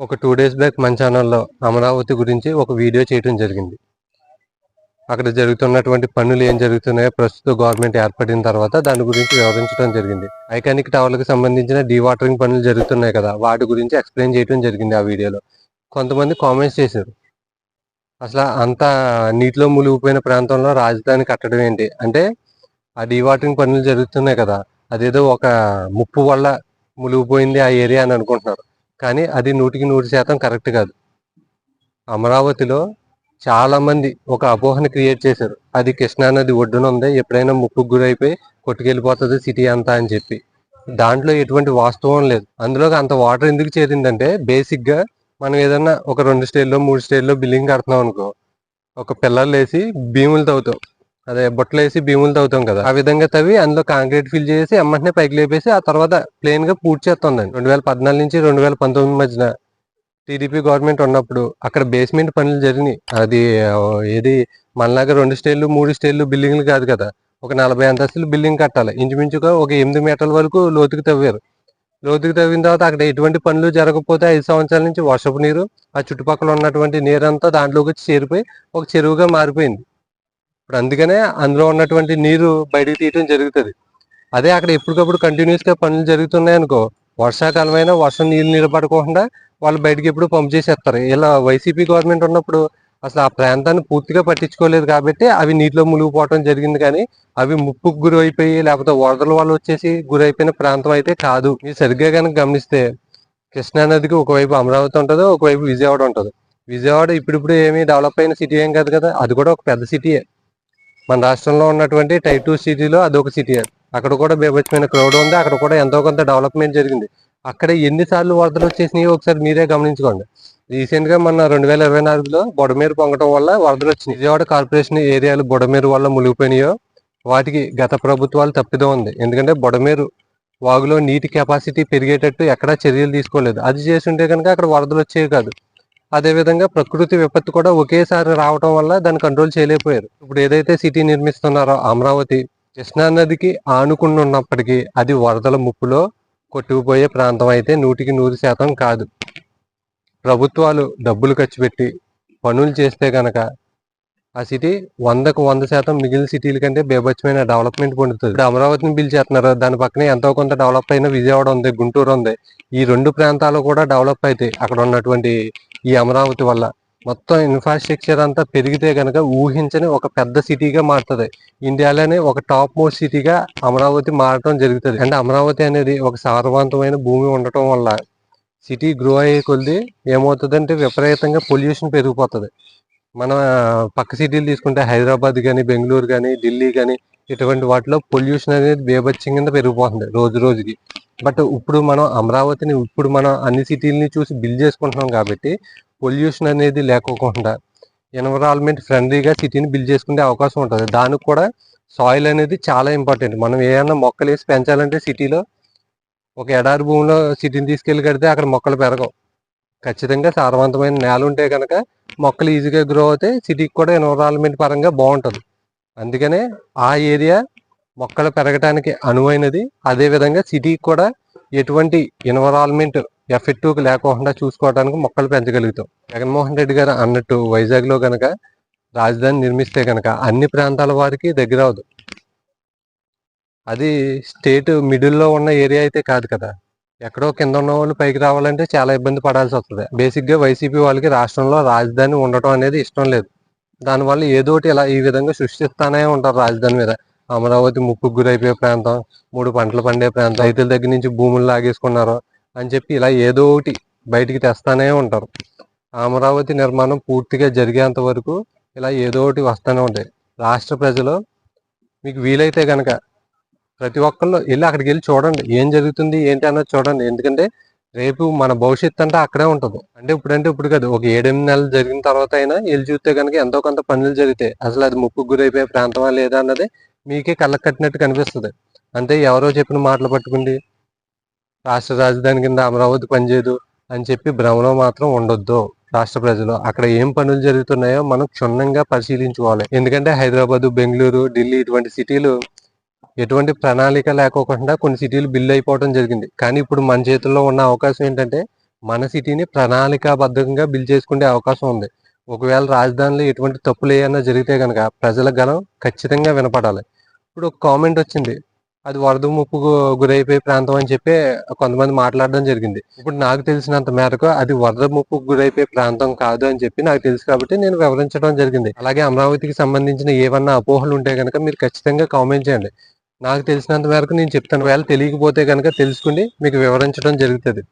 ఒక two days back మన ఛానల్లో అమరావతి గురించి ఒక వీడియో చేయడం జరిగింది. అక్కడ జరుగుతున్నటువంటి పనులు ఏం జరుగుతున్నాయో ప్రస్తుత గవర్నమెంట్ ఏర్పడిన తర్వాత దాని గురించి వివరించడం జరిగింది. ఐకానిక్ టవర్లకు సంబంధించిన డీవాటరింగ్ పనులు జరుగుతున్నాయి కదా వాటి గురించి ఎక్స్ప్లెయిన్ చేయడం జరిగింది ఆ వీడియోలో కొంతమంది కామెంట్స్ చేశారు. అసలు అంత నీటిలో మునిగిపోయిన ప్రాంతంలో రాజధాని కట్టడం ఏంటి? అంటే ఆ డీవాటరింగ్ పనులు జరుగుతున్నాయి కదా అదేదో ఒక ముప్పు వల్ల మునిగిపోయింది ఆ ఏరియా అని అనుకుంటున్నారు. కానీ అది నూటికి నూరు శాతం కరెక్ట్ కాదు. అమరావతిలో చాలామంది ఒక అపోహను క్రియేట్ చేశారు. అది కృష్ణానది ఒడ్డున ఉంది ఎప్పుడైనా ముప్పుకు గురైపోయి కొట్టుకెళ్ళిపోతుంది సిటీ అంతా అని చెప్పి. దాంట్లో ఎటువంటి వాస్తవం లేదు. అందులో అంత వాటర్ ఎందుకు చేరిందంటే బేసిక్గా మనం ఏదన్నా ఒక రెండు స్టేజ్లో మూడు స్టేజ్లో బిల్డింగ్ కడుతున్నాం అనుకో ఒక పిల్లలు వేసి భీములు తవ్వుతాం. అదే బొట్టలు వేసి భీములు తవ్వుతాం కదా. ఆ విధంగా తవ్వి అందులో కాంక్రీట్ ఫిల్ చేసి అమ్మటనే పైకి లేపేసి ఆ తర్వాత ప్లేన్గా పూర్తి చేస్తుందండి. రెండు వేల పద్నాలుగు నుంచి రెండు వేల పంతొమ్మిది మధ్యన టీడీపీ గవర్నమెంట్ ఉన్నప్పుడు అక్కడ బేస్మెంట్ పనులు జరిగినాయి. అది ఏది మనలాగా రెండు స్టేర్లు మూడు స్టేర్లు బిల్డింగ్లు కాదు కదా. ఒక నలభై అంతస్తులు బిల్డింగ్ కట్టాలి. ఇంచుమించుగా ఒక ఎనిమిది మీటర్ల వరకు లోతుకు తవ్వారు. లోతుకు తవ్విన తర్వాత అక్కడ ఎటువంటి పనులు జరగకపోతే ఐదు సంవత్సరాల నుంచి వర్షపు నీరు ఆ చుట్టుపక్కల ఉన్నటువంటి నీరంతా దాంట్లోకి వచ్చి చేరిపోయి ఒక చెరువుగా మారిపోయింది. ఇప్పుడు అందుకనే అందులో ఉన్నటువంటి నీరు బయటకు తీయటం జరుగుతుంది. అదే అక్కడ ఎప్పటికప్పుడు కంటిన్యూస్గా పనులు జరుగుతున్నాయి అనుకో వర్షాకాలమైనా వర్షం నీళ్ళు నిలబడకుండా వాళ్ళు బయటకి ఎప్పుడు పంప్ చేసేస్తారు. ఇలా వైసీపీ గవర్నమెంట్ ఉన్నప్పుడు అసలు ఆ ప్రాంతాన్ని పూర్తిగా పట్టించుకోలేదు కాబట్టి అవి నీటిలో మునిగిపోవడం జరిగింది కానీ అవి ముప్పుకు గురి అయిపోయి లేకపోతే వరదల వల్ల వచ్చేసి గురైపోయిన ప్రాంతం అయితే కాదు. మీరు సరిగ్గా కనుక గమనిస్తే కృష్ణా నదికి ఒకవైపు అమరావతి ఉంటుంది ఒకవైపు విజయవాడ ఉంటుంది. విజయవాడ ఇప్పుడిప్పుడు ఏమీ డెవలప్ అయిన సిటీ ఏం కాదు కదా అది కూడా ఒక పెద్ద సిటీయే మన రాష్ట్రంలో ఉన్నటువంటి టైప్ టూ సిటీలో అదొక సిటీ అక్కడ కూడా బీభత్సమైన క్రౌడ్ ఉంది. అక్కడ కూడా ఎంతో కొంత డెవలప్మెంట్ జరిగింది. అక్కడ ఎన్నిసార్లు వరదలు వచ్చేసినాయి ఒకసారి మీరే గమనించుకోండి. రీసెంట్గా మన రెండు వేల ఇరవై నాలుగులో బొడమేరు పొంగటం వల్ల వరదలు వచ్చినాయి. విజయవాడ కార్పొరేషన్ ఏరియాలు బొడమేరు వల్ల మునిగిపోయినాయో వాటికి గత ప్రభుత్వాలు తప్పిదం ఉంది. ఎందుకంటే బొడమేరు వాగులో నీటి కెపాసిటీ పెరిగేటట్టు ఎక్కడా చర్యలు తీసుకోలేదు. అది చేస్తుంటే కనుక అక్కడ వరదలు వచ్చేవి కాదు. అదేవిధంగా ప్రకృతి విపత్తు కూడా ఒకేసారి రావడం వల్ల దాన్ని కంట్రోల్ చేయలేకపోయారు. ఇప్పుడు ఏదైతే సిటీ నిర్మిస్తున్నారో అమరావతి కృష్ణా నదికి ఆనుకుని ఉన్నప్పటికీ అది వరదల ముప్పులో కొట్టుకుపోయే ప్రాంతం అయితే నూటికి నూరు శాతం కాదు. ప్రభుత్వాలు డబ్బులు ఖర్చు పెట్టి పనులు చేస్తే కనుక ఆ సిటీ వందకు వంద శాతం మిగిలిన సిటీల కంటే బేభత్సమైన డెవలప్మెంట్ పొందుతుంది. ఇప్పుడు అమరావతిని పిలిచేస్తున్నారు. దాని పక్కనే ఎంతో కొంత డెవలప్ అయిన విజయవాడ ఉంది గుంటూరు ఉంది. ఈ రెండు ప్రాంతాలు కూడా డెవలప్ అయితే అక్కడ ఉన్నటువంటి ఈ అమరావతి వల్ల. మొత్తం ఇన్ఫ్రాస్ట్రక్చర్ అంతా పెరిగితే కనుక ఊహించని ఒక పెద్ద సిటీగా మారుతుంది. ఇండియాలోనే ఒక టాప్ మోస్ట్ సిటీగా అమరావతి మారటం జరుగుతుంది. అంటే అమరావతి అనేది ఒక సారవంతమైన భూమి ఉండటం వల్ల సిటీ గ్రో అయ్యే కొద్ది ఏమవుతుందంటే విపరీతంగా పొల్యూషన్ పెరిగిపోతుంది. మన పక్క సిటీలు తీసుకుంటే హైదరాబాద్ కానీ బెంగళూరు కానీ ఢిల్లీ కానీ ఇటువంటి వాటిలో పొల్యూషన్ అనేది బేబచ్చం కింద పెరిగిపోతుంది రోజు రోజుకి. బట్ ఇప్పుడు మనం అమరావతిని ఇప్పుడు మనం అన్ని సిటీలని చూసి బిల్డ్ చేసుకుంటున్నాం కాబట్టి పొల్యూషన్ అనేది లేకోకుండా ఎన్విరాన్మెంట్ ఫ్రెండ్లీగా సిటీని బిల్డ్ చేసుకునే అవకాశం ఉంటుంది. దానికి కూడా సాయిల్ అనేది చాలా ఇంపార్టెంట్. మనం ఏమైనా మొక్కలు వేసి పెంచాలంటే సిటీలో ఒక ఎడారి భూమిలో సిటీని తీసుకెళ్ళి కడితే అక్కడ మొక్కలు పెరగవు. ఖచ్చితంగా సారవంతమైన నేల ఉంటే కనుక మొక్కలు ఈజీగా గ్రో అవుతాయి. సిటీకి కూడా ఎన్విరాన్మెంట్ పరంగా బాగుంటుంది. అందుకనే ఆ ఏరియా మొక్కలు పెరగటానికి అనువైనది. అదే విధంగా సిటీకి కూడా ఎటువంటి ఎన్వరాల్మెంట్ ఎఫెక్టివ్ లేకుండా చూసుకోవడానికి మొక్కలు పెంచగలుగుతాం. జగన్మోహన్ రెడ్డి గారు అన్నట్టు వైజాగ్లో కనుక రాజధాని నిర్మిస్తే కనుక అన్ని ప్రాంతాల వారికి దగ్గర అవదు అది స్టేట్ మిడిల్లో ఉన్న ఏరియా అయితే కాదు కదా. ఎక్కడో కింద ఉన్న వాళ్ళు పైకి రావాలంటే చాలా ఇబ్బంది పడాల్సి వస్తుంది. బేసిక్గా వైసీపీ వాళ్ళకి రాష్ట్రంలో రాజధాని ఉండటం అనేది ఇష్టం లేదు. దానివల్ల ఏదోటి ఇలా ఈ విధంగా సృష్టిస్తానే ఉంటారు రాజధాని మీద. అమరావతి ముప్పుకు గురైపోయే ప్రాంతం మూడు పంటలు పండే ప్రాంతం రైతుల దగ్గర నుంచి భూములు లాగేసుకున్నారు అని చెప్పి ఇలా ఏదో ఒకటి బయటికి తెస్తానే ఉంటారు. అమరావతి నిర్మాణం పూర్తిగా జరిగేంత వరకు ఇలా ఏదో ఒకటి వస్తూనే ఉంటాయి. రాష్ట్ర ప్రజలు మీకు వీలైతే కనుక ప్రతి ఒక్కళ్ళు వెళ్ళి అక్కడికి వెళ్ళి చూడండి ఏం జరుగుతుంది ఏంటి అన్నది చూడండి. ఎందుకంటే రేపు మన భవిష్యత్తు అంటే అక్కడే ఉంటుంది. అంటే ఇప్పుడంటే ఇప్పుడు కాదు ఒక ఏడెనిమిది నెలలు జరిగిన తర్వాత అయినా వెళ్ళి చూస్తే కనుక ఎంతో కొంత పనులు జరుగుతాయి అసలు అది ముప్పు గురైపోయే ప్రాంతమా లేదా అన్నది మీకే కళ్ళకు కట్టినట్టు కనిపిస్తుంది. అంటే ఎవరో చెప్పిన మాటలు పట్టుకుండి రాష్ట్ర రాజధాని కింద అమరావతి పనిచేయదు అని చెప్పి భ్రమలో మాత్రం ఉండొద్దు రాష్ట్ర ప్రజలు. అక్కడ ఏం పనులు జరుగుతున్నాయో మనం క్షుణ్ణంగా పరిశీలించుకోవాలి. ఎందుకంటే హైదరాబాదు బెంగళూరు ఢిల్లీ ఇటువంటి సిటీలు ఎటువంటి ప్రణాళిక లేకోకుండా కొన్ని సిటీలు బిల్లు అయిపోవడం జరిగింది. కానీ ఇప్పుడు మన చేతుల్లో ఉన్న అవకాశం ఏంటంటే మన సిటీని ప్రణాళికాబద్ధంగా బిల్ చేసుకునే అవకాశం ఉంది. ఒకవేళ రాజధానిలో ఎటువంటి తప్పులు ఏమైనా జరిగితే కనుక ప్రజల గలం ఖచ్చితంగా వినపడాలి. ఇప్పుడు ఒక కామెంట్ వచ్చింది. అది వరద ముప్పు గురైపోయే ప్రాంతం అని చెప్పి కొంతమంది మాట్లాడడం జరిగింది. ఇప్పుడు నాకు తెలిసినంత మేరకు అది వరద ముప్పు గురైపోయే ప్రాంతం కాదు అని చెప్పి నాకు తెలుసు కాబట్టి నేను వివరించడం జరిగింది. అలాగే అమరావతికి సంబంధించిన ఏమన్నా అపోహలు ఉంటే కనుక మీరు ఖచ్చితంగా కామెంట్ చేయండి. నాకు తెలిసినంత మేరకు నేను చెప్తాను. వేళ తెలియకపోతే కనుక తెలుసుకుని మీకు వివరించడం జరుగుతుంది.